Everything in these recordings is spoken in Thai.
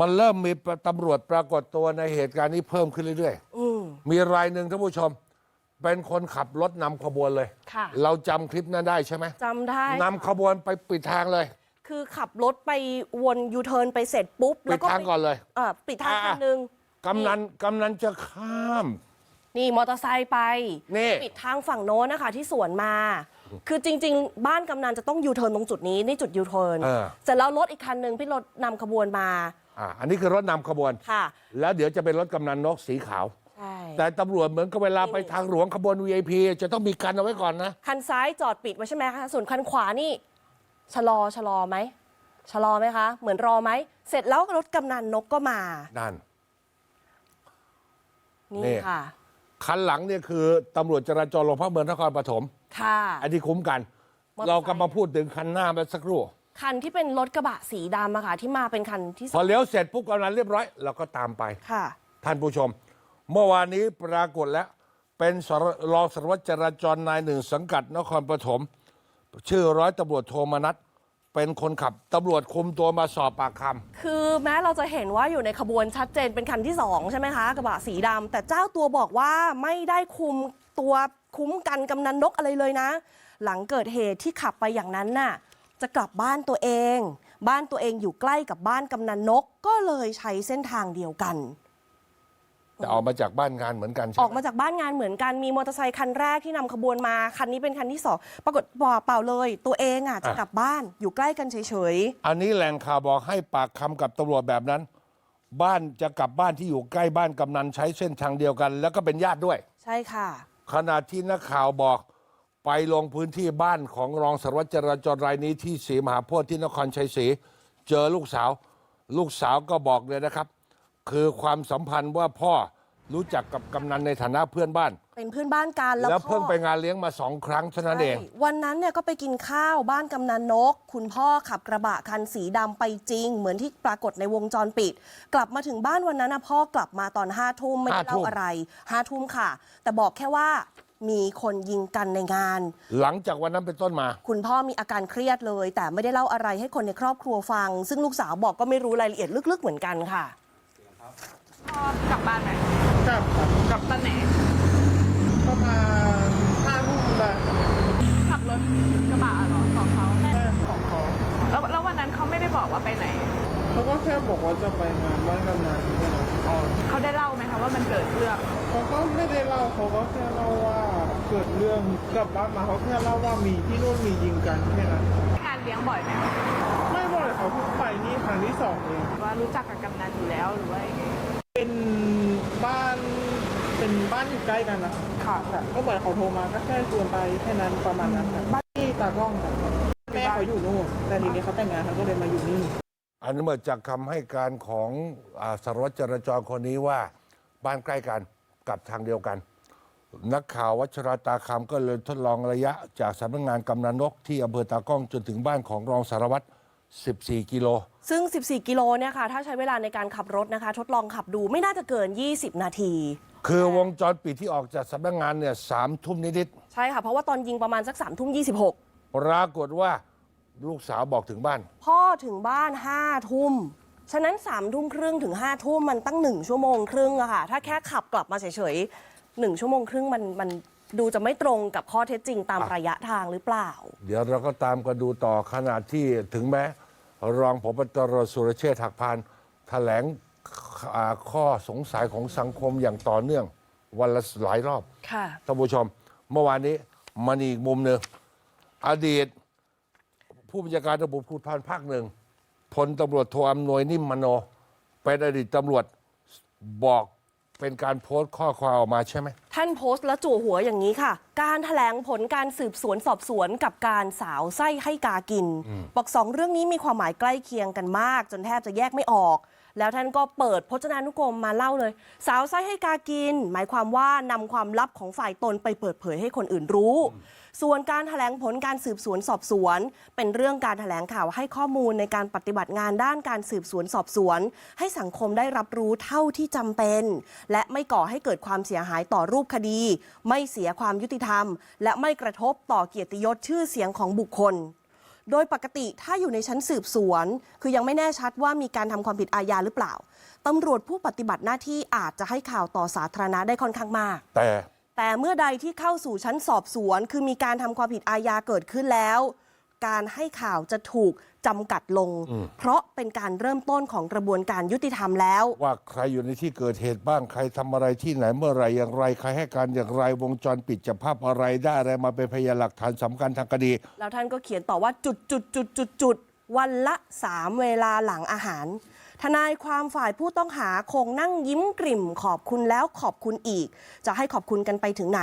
มันเริ่มมีตำรวจปรากฏตัวในเหตุการณ์นี้เพิ่มขึ้นเรื่อยอืมๆมีรายหนึ่งท่านผู้ชม เป็นคนขับรถนำขบวนเลย ค่ะ เราจำคลิปนั้นได้ใช่ไหมจำได้ นำขบวนไปปิดทางเลย คือขับรถไปวนยูเทิร์นไปเสร็จปุ๊บ ปิแล้ดวก็ทางไปก่อนเลย เออปิดทางอ่า คันหนึ่งกำนันกำนันจะข้าม นี่มอเตอร์ไซค์ไป นี่ ปิดทางฝั่งโน้นนะคะ ที่สวนมา คือจริง ๆ บ้านกำนันจะต้องยูเทิร์นตรงจุดนี้ นี่จุดยูเทิร์นเออ เสร็จแล้วรถอีกคันหนึ่งพี่รถนำขบวนมา อ่าอันนี้คือรถนำขบวน ค่ะ แล้วเดี๋ยวจะเป็นรถกำนันนกสีขาว ใช่ แต่ตำรวจเหมือนกับเวลาไปทางหลวงขบวน VIP จะต้องมีกันเอาไว้ก่อนนะ คันซ้ายจอดปิดไว้ใช่ไหมคะ ส่วนคันขวานี่ชะลอชะลอไหมชะลอไหมคะ เหมือนรอไหม เสร็จแล้วรถกำนันนกก็มา นั่น นี่ นี่ค่ะ คันหลังเนี่ยคือตำรวจจราจรโรงพักเมืองนครปฐมค่ะ อันที่คุ้มกัน มอเตอร์ไซค์ เรากำลังพูดถึงคันหน้าไปสักครู่ คันที่เป็นรถกระบะสีดำอะค่ะที่มาเป็นคันที่สพอองเลี้ยวเสร็จปุ๊บกำนันเรียบร้อยเราก็ตามไป ค่ะ ท่านผู้ชม เมื่อวานนี้ปรากฏแล้ว เป็นสารรองสารวัตรจราจรนายหนึ่งสังกัดนครปฐมชื่อร้อยตำรวจโทมนัสเป็นคนขับตำรวจคุมตัวมาสอบปากคคือแม้เราจะเห็นว่าอยู่ในขบวนชัดเจนเป็นคันที่สองใช่ไหมคะกระบะสีดำแต่เจ้าตัวบอกว่าไม่ได้คุมตัวคุ้มกันกำนันนกอะไรเลยนะ หลังเกิดเหตุที่ขับไปอย่างนั้นน่ะ จะกลับบ้านตัวเอง บ้านตัวเองอยู่ใกล้กับบ้านกำนันนก ก็เลยใช้เส้นทางเดียวกันำแต่ออกมาจากบ้านงานเหมือนกันใช่อไหอกมาจากบ้านงานเหมือนกันมีมอเตอร์ไซค์คันแรกที่นำขบวนมาคันนี้เป็นคันที่สองปรากฏบอกเปล่าเลย ตัวเองอะจะกลับบ้านอยู่ใกล้กันเฉยอันนี้แหล่งข่าวบอกให้ปากคำกับตำรวจแบบนั้น บ้านจะกลับบ้านที่อยู่ใกล้บ้านกำนันใช้เส้นทางเดียวกัน แล้วก็เป็นญาติด้วย ๆ ใช่ค่ะ ขณะที่นักข่าวบอก ไปลงพื้นที่บ้านของรองสารวัตรจราจรรายนี้ที่ศรีมหาโพธิ์ที่นครชัยศรีเจอลูกสาว ลูกสาวก็บอกเลยนะครับ คือความสัมพันธ์ว่าพ่อรู้จักกับกำนันในฐานะเพื่อนบ้าน เป็นเพื่อนบ้านกันแล้วแล้วพ่อเพิ่งไปงานเลี้ยงมาสองครั้งเท่านั้นเอง ใช่วันนั้นเนี่ยก็ไปกินข้าวบ้านกำนันนก คุณพ่อขับกระบะคันสีดำไปจริง เหมือนที่ปรากฏในวงจรปิด กลับมาถึงบ้านวันนั้นนะพ่อ กลับมาตอนห้าทุ่มไม่ได้ห้าทุ่เล่าม อะไรห้าทุ่มค่ะ แต่บอกแค่ว่า มีคนยิงกันในงาน หลังจากวันนั้นเป็นต้นมา คุณพ่อมีอาการเครียดเลย แต่ไม่ได้เล่าอะไรให้คนในครอบครัวฟัง ซึ่งลูกสาวบอกก็ไม่รู้รายละเอียดลึก ๆ เหมือนกันค่ะ พ่อกลับบ้านไหมกลับครับกลับตอนไหนประมาณห้าทุ่มได้ขับรถกระบะเหรอของเขาแม่ของเขาแล้วแล้ววันนั้นเขาไม่ได้บอกว่าไปไหน เขาก็แค่บอกว่าจะไปงานบ้านกำนันแค่นั้นเขาได้เล่าไหมคะว่ามันเกิดเรื่อง เขาก็ไม่ได้เล่าเขาก็แค่เล่าว่า เกิดเรื่องกลับบ้านมาเขาแค่เล่าว่ามีที่นู่นมียิงกันแค่นั้นงานเลี้ยงบ่อยไหมไม่บ่อยเขาเพิ่งไปนี่ครั้งที่สองเองว่ารู้จักกับกำนันอยู่แล้วหรือว่ายังไงเป็นบ้านเป็นบ้านอยู่ใกล้กันนะค่ะแต่ก็เหมือนเขาโทรมาก็แค่ชวนไปแค่นั้นประมาณนั้นครับบ้านที่ตากล้องครับแม่เขาอยู่นู่นแต่ทีนี้เขาแต่งงานเขาก็เลยมาอยู่นี่ อันนี้มาจากคำให้การของอาสารวัตรจราจรคนนี้ว่าบ้านใกล้กันกลับทางเดียวกัน นักข่าววัชราตาคำก็เลยทดลองระยะ จากสำนักงานกำนันนกที่อำเภอตากล้องจนถึงบ้านของรองสารวัตร 14 กิโล ซึ่ง 14 กิโลเนี่ยค่ะ ถ้าใช้เวลาในการขับรถนะคะ ทดลองขับดูไม่น่าจะเกิน 20 นาที คือวงจรปิดที่ออกจากสำนักงานเนี่ยสามทุ่มนิดใช่ค่ะ เพราะว่าตอนยิงประมาณสัก3ามทุ่มยีๆปรากฏว่าลูกสาวบอกถึงบ้าน พ่อถึงบ้าน5้าทุ่ม ฉะนั้น3ามทุ่มครึ่งถึง5้าทุ่มมันตั้ง1ชั่วโมงครึ่งอะค่ะ ถ้าแค่ขับกลับมาเฉยๆ หนึ่งชั่วโมงครึ่งมันมันดูจะไม่ตรงกับข้อเท็จจริงตามอะระยะทางหรือเปล่า เดี๋ยวเราก็ตามกันดูต่อขณะที่ถึงแม้ รองพบตรสุรเชษฐ์หักพานแถลงอ่าข้อสงสัยของสังคมอย่างต่อเนื่อง วันละหลายรอบ ค่ะ ท่านผู้ชม เมื่อวานนี้มันอีกมุมหนึ่งอดีต ผู้บัญชาการตำรวจภูธรภาคหนึ่งพลตำรวจโทอำนวยนิ่มมโน เป็นอดีตตำรวจบอก เป็นการโพสต์ข้อความออกมาใช่ไหม ท่านโพสต์และจู่วหัวอย่างนี้ค่ะ การถแถลงผลการสืบสวนสอบสวนกับการสาวไส้ให้กากิน บอกสองเรื่องนี้มีความหมายใกล้เคียงกันมาก จนแทบจะแยกไม่ออก แล้วท่านก็เปิดพจนานุกรมมาเล่าเลย สาวไส้ให้กากิน หมายความว่านำความลับของฝ่ายตนไปเปิดเผยให้คนอื่นรู้ ส่วนการถแถลงผลการสืบสวนสอบสวน เป็นเรื่องการถแถลงข่าวให้ข้อมูลในการปฏิบัติงานด้านการสืบสวนสอบสวน ให้สังคมได้รับรู้เท่าที่จำเป็น และไม่ก่อให้เกิดความเสียหายต่อรูปคดี ไม่เสียความยุติธรรม และไม่กระทบต่อเกียรติยศชื่อเสียงของบุคคล โดยปกติถ้าอยู่ในชั้นสืบสวน คือยังไม่แน่ชัดว่ามีการทำความผิดอาญาหรือเปล่าตำรวจผู้ปฏิบัติหน้าที่อาจจะให้ข่าวต่อสาธารณะได้ค่อนข้างมาก แต่ แต่เมื่อใดที่เข้าสู่ชั้นสอบสวน คือมีการทำความผิดอาญาเกิดขึ้นแล้ว การให้ข่าวจะถูกจำกัดลง เพราะเป็นการเริ่มต้นของกระบวนการยุติธรรมแล้ว ว่าใครอยู่ในที่เกิดเหตุบ้างใครทำอะไรที่ไหนเมื่อไหรอย่างไรใครให้การอย่างไรวงจรปิดจับภาพอะไรได้อะไรมาเป็นพยานหลักฐานสำคัญทางคดี แล้วท่านก็เขียนต่อว่าจุดจุดจุดจุดจุดวันละสามเวลาหลังอาหาร ทนายความฝ่ายผู้ต้องหาคงนั่งยิ้มกริ่มขอบคุณแล้วขอบคุณอีก จะให้ขอบคุณกันไปถึงไหน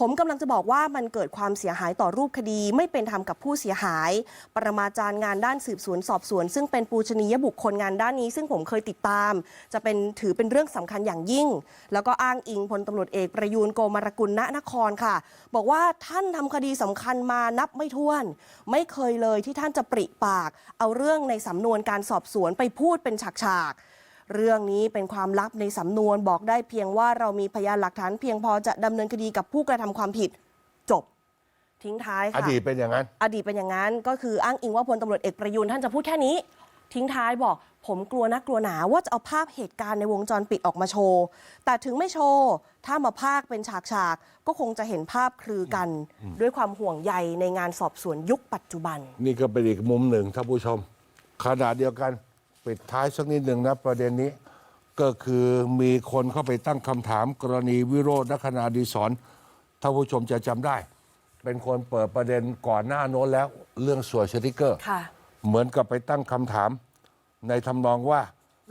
ผมกำลังจะบอกว่ามันเกิดความเสียหายต่อรูปคดี ไม่เป็นธรรมกับผู้เสียหาย ปรมาจารย์งานด้านสืบสวนสอบสวน ซึ่งเป็นปูชนียบุคคลงานด้านนี้ ซึ่งผมเคยติดตาม จะเป็นถือเป็นเรื่องสำคัญอย่างยิ่ง แล้วก็อ้างอิงพลตำรวจเอกประยูนโกมารกุลณนครค่ะ บอกว่าท่านทำคดีสำคัญมานับไม่ถ้วน ไม่เคยเลยที่ท่านจะปริปาก เอาเรื่องในสำนวนการสอบสวนไปพูดเป็นฉากๆ เรื่องนี้เป็นความลับในสำนวนบอกได้เพียงว่าเรามีพยานหลักฐานเพียงพอจะดำเนินคดีกับผู้กระทำความผิดจบ ทิ้งท้ายอค่ะดีตเป็นอย่างนั้น อดีตเป็นอย่างนั้นก็คืออ้างอิงว่าพลตำรวจเอกประยุนท่านจะพูดแค่นี้ ทิ้งท้ายบอก ผมกลัวนะกลัวหนาว่าจะเอาภาพเหตุการณ์ในวงจรปิดออกมาโชว์ แต่ถึงไม่โชว์ถ้ามาภาคเป็นฉากๆก็คงจะเห็นภาพคลือกัน ด้วยความห่วงใยในงานสอบสวนยุคปัจจุบัน นี่ก็เป็นอีกมุมหนึ่งท่านผู้ชมขณะเดียวกัน ปิดท้ายสักนิดหนึ่งนะประเด็นนี้ ก็คือมีคนเข้าไปตั้งคำถามกรณีวิโรจน์ลักษณะดีสอนท่านผู้ชมจะจำได้ เป็นคนเปิดประเด็นก่อนหน้าโน้นแล้ว เรื่องสวยสติกเกอร์ ค่ะ เหมือนกับไปตั้งคำถามในทำนองว่า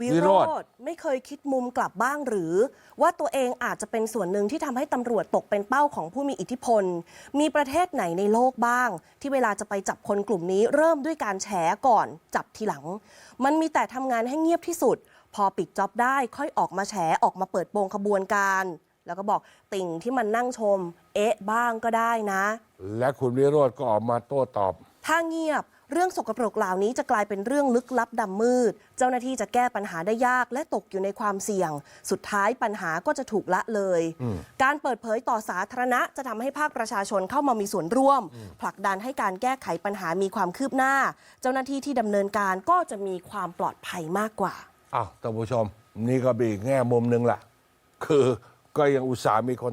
วิโรธไม่เคยคิดมุมกลับบ้างหรือ ว่าตัวเองอาจจะเป็นส่วนหนึ่งที่ทำให้ตำรวจตกเป็นเป้าของผู้มีอิทธิพล มีประเทศไหนในโลกบ้าง ที่เวลาจะไปจับคนกลุ่มนี้เริ่มด้วยการแฉก่อนจับทีหลัง มันมีแต่ทำงานให้เงียบที่สุด พอปิดจ็อบได้ค่อยออกมาแฉออกมาเปิดโปงขบวนการ แล้วก็บอกติ่งที่มันนั่งชม เอ๊ะบ้างก็ได้นะ และคุณวิโรจน์ก็ออกมาโต้ตอบ ถ้าเงียบ เรื่องสกปรกเหล่านี้จะกลายเป็นเรื่องลึกลับดำมืด เจ้าหน้าที่จะแก้ปัญหาได้ยากและตกอยู่ในความเสี่ยง สุดท้ายปัญหาก็จะถูกละเลย การเปิดเผยต่อสาธารณะจะทำให้ภาคประชาชนเข้ามามีส่วนร่วม ผลักดันให้การแก้ไขปัญหามีความคืบหน้า เจ้าหน้าที่ที่ดำเนินการก็จะมีความปลอดภัยมากกว่าอ้าวท่านผู้ชม นี่ก็เป็นอีกแง่มุมหนึ่งล่ะ คือก็ยังอุตส่าห์มีคน